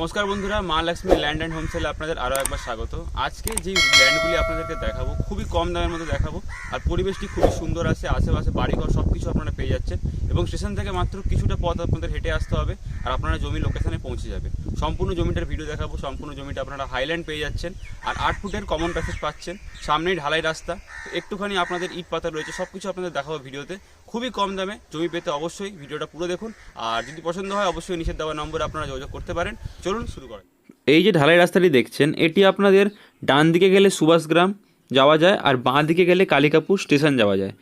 নমস্কার বন্ধুরা, মা লক্ষ্মী ল্যান্ড অ্যান্ড হোমসেলে আপনাদের আরও একবার স্বাগত। আজকে যে ল্যান্ডগুলি আপনাদেরকে দেখাবো, খুবই কম দামের মধ্যে দেখাবো, আর পরিবেশটি খুবই সুন্দর আছে, আশেপাশে বাড়িঘর সব কিছু আপনারা পেয়ে যাচ্ছেন, এবং স্টেশন থেকে মাত্র কিছুটা পথ আপনাদের হেঁটে আসতে হবে, আর আপনারা জমি লোকেশানে পৌঁছে যাবে। সম্পূর্ণ জমিটার ভিডিও দেখাবো, সম্পূর্ণ জমিটা আপনারা হাইল্যান্ড পেয়ে যাচ্ছেন, আর আট ফুটের কমন প্যাসেজ পাচ্ছেন, সামনেই ঢালাই রাস্তা। একটুখানি আপনাদের ইট পাতা রয়েছে সব কিছু আপনাদের দেখাবো ভিডিওতে। খুবই কম দামে জমি পেতে অবশ্যই ভিডিওটা পুরো দেখুন, আর যদি পছন্দ হয় অবশ্যই নিচের দেওয়া নম্বরে আপনারা যোগাযোগ করতে পারেন। চলুন শুরু করেন। এই যে ঢালাই রাস্তাটি দেখছেন, এটি আপনাদের ডান দিকে গেলে সুভাষগ্রাম যাওয়া যায় আর বাঁ দিকে গেলে কালিকাপুর স্টেশন যাওয়া যায়।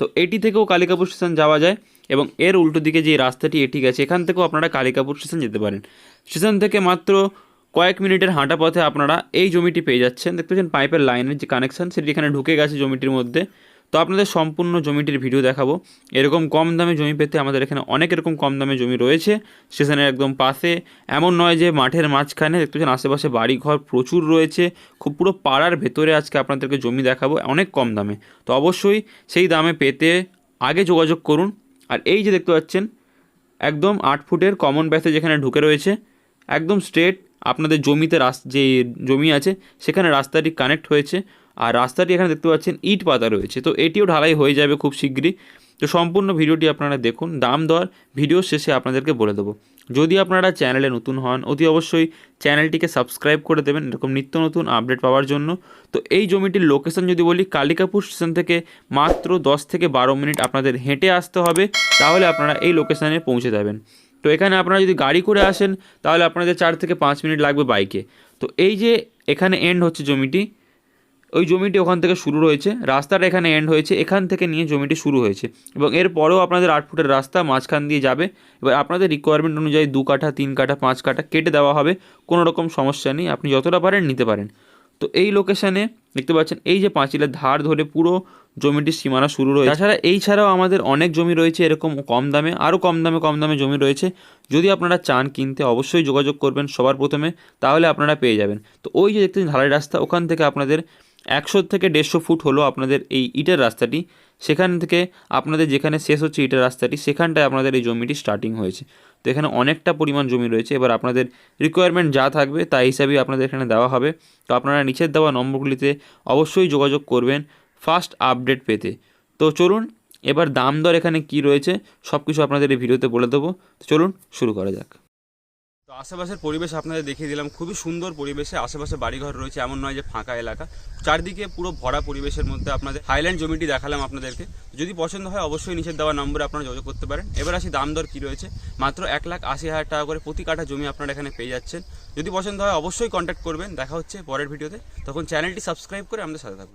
তো এটি থেকেও কালিকাপুর স্টেশন যাওয়া যায় এবং এর উল্টো দিকে যে রাস্তাটি এটি গেছে, এখান থেকেও আপনারা কালিকাপুর স্টেশন যেতে পারেন। স্টেশন থেকে মাত্র কয়েক মিনিটের হাঁটা পথে আপনারা এই জমিটি পেয়ে যাচ্ছেন। দেখতে পাচ্ছেন পাইপের লাইনের যে কানেকশন সেটি এখানে ঢুকে গেছে জমিটির মধ্যে। তো আপনাদের সম্পূর্ণ জমিটির ভিডিও দেখাবো। এরকম কম দামে জমি পেতে আমাদের এখানে অনেক এরকম কম দামে জমি রয়েছে। স্টেশনের একদম পাশে এমন নয় যে মাঠের মাঝখানে দেখতে পাচ্ছেন আশেপাশে বাড়ি ঘর প্রচুর রয়েছে। খুব পুরো পাড়ার ভেতরে আজকে আপনাদেরকে জমি দেখাবো অনেক কম দামে। তো অবশ্যই সেই দামে পেতে আগে যোগাযোগ করুন। আর এই যে দেখতে পাচ্ছেন, একদম আট ফুটের কমন ব্যাসে যেখানে ঢুকে রয়েছে, একদম স্ট্রেট আপনাদের জমিতে রাস, যে জমি আছে, সেখানে রাস্তাটি কানেক্ট হয়েছে। আর রাস্তাটি এখানে দেখতে পাচ্ছেন ইট পাতা রয়েছে। তো এটিও ঢালাই হয়ে যাবে খুব শীঘ্রই। তো সম্পূর্ণ ভিডিওটি আপনারা দেখুন। দাম দর, ভিডিও শেষে আপনাদেরকে বলে দেবো। যদি আপনারা চ্যানেলে নতুন হন, অতি অবশ্যই চ্যানেলটিকে সাবস্ক্রাইব করে দেবেন। এরকম নিত্য নতুন আপডেট পাওয়ার জন্য। তো এই জমিটির লোকেশন যদি বলি, কালিকাপুর স্টেশন থেকে মাত্র দশ থেকে বারো মিনিট আপনাদের হেঁটে আসতে হবে। তাহলে আপনারা এই লোকেশানে পৌঁছে যাবেন। তো এখানে আপনারা যদি গাড়ি করে আসেন, তাহলে আপনাদের চার থেকে পাঁচ মিনিট লাগবে বাইকে। তো এই যে এখানে এন্ড হচ্ছে জমিটি, ওই জমিটি ওখান থেকে শুরু রয়েছে। রাস্তাটা এখানে এন্ড হয়েছে, এখান থেকে নিয়ে জমিটি শুরু হয়েছে। এবং এরপরেও আপনাদের আট ফুটের রাস্তা মাঝখান দিয়ে যাবে। এবার আপনাদের রিকোয়ারমেন্ট অনুযায়ী দু কাঠা, তিন কাঠা, পাঁচ কাঠা কেটে দেওয়া হবে। কোনো রকম সমস্যা নেই, আপনি যতটা পারেন নিতে পারেন। তো এই লোকেশানে দেখতে পাচ্ছেন, এই যে পাঁচিলের ধার ধরে পুরো জমিটির সীমানা শুরু রয়েছে। তাছাড়া এই ছাড়াও আমাদের অনেক জমি রয়েছে এরকম কম দামে, আরও কম দামে কম দামে জমি রয়েছে। যদি আপনারা চান কিনতে, অবশ্যই যোগাযোগ করবেন সবার প্রথমে, তাহলে আপনারা পেয়ে যাবেন। তো ওই যে দেখতেছেন ঢালাই রাস্তা, ওখান থেকে আপনাদের একশো থেকে দেড়শো ফুট হলো আপনাদের এই ইটের রাস্তাটি। সেখান থেকে আপনাদের যেখানে শেষ হচ্ছে ইটের রাস্তাটি, সেখানটায় আপনাদের এই জমিটি স্টার্টিং হয়েছে। তো এখানে অনেকটা পরিমাণ জমি রয়েছে। এবার আপনাদের রিকোয়ারমেন্ট যা থাকবে তাই হিসাবেই আপনাদের এখানে দেওয়া হবে। তো আপনারা নিচের দেওয়া নম্বরগুলিতে অবশ্যই যোগাযোগ করবেন ফার্স্ট আপডেট পেতে। তো চলুন, এবার দাম দর এখানে কি রয়েছে সব কিছু আপনাদের এই ভিডিওতে বলে দেবো। তো চলুন, শুরু করা যাক। আশেপাশের পরিবেশ আপনাদের দেখিয়ে দিলাম। খুবই সুন্দর পরিবেশে আশেপাশে বাড়িঘর রয়েছে, এমন নয় যে ফাঁকা এলাকা। চারদিকে পুরো ভরা পরিবেশের মধ্যে আপনাদের হাইল্যান্ড জমিটি দেখালাম আপনাদেরকে। যদি পছন্দ হয় অবশ্যই নিচের দেওয়া নম্বরে আপনারা যোগাযোগ করতে পারেন। এবার আসি দাম দর কী রয়েছে। মাত্র এক লাখ আশি হাজার টাকা করে প্রতি কাঠা জমি আপনারা এখানে পেয়ে যাচ্ছেন। যদি পছন্দ হয় অবশ্যই কন্ট্যাক্ট করবেন। দেখা হচ্ছে পরের ভিডিওতে। তখন চ্যানেলটি সাবস্ক্রাইব করে আমাদের সাথে থাকুন।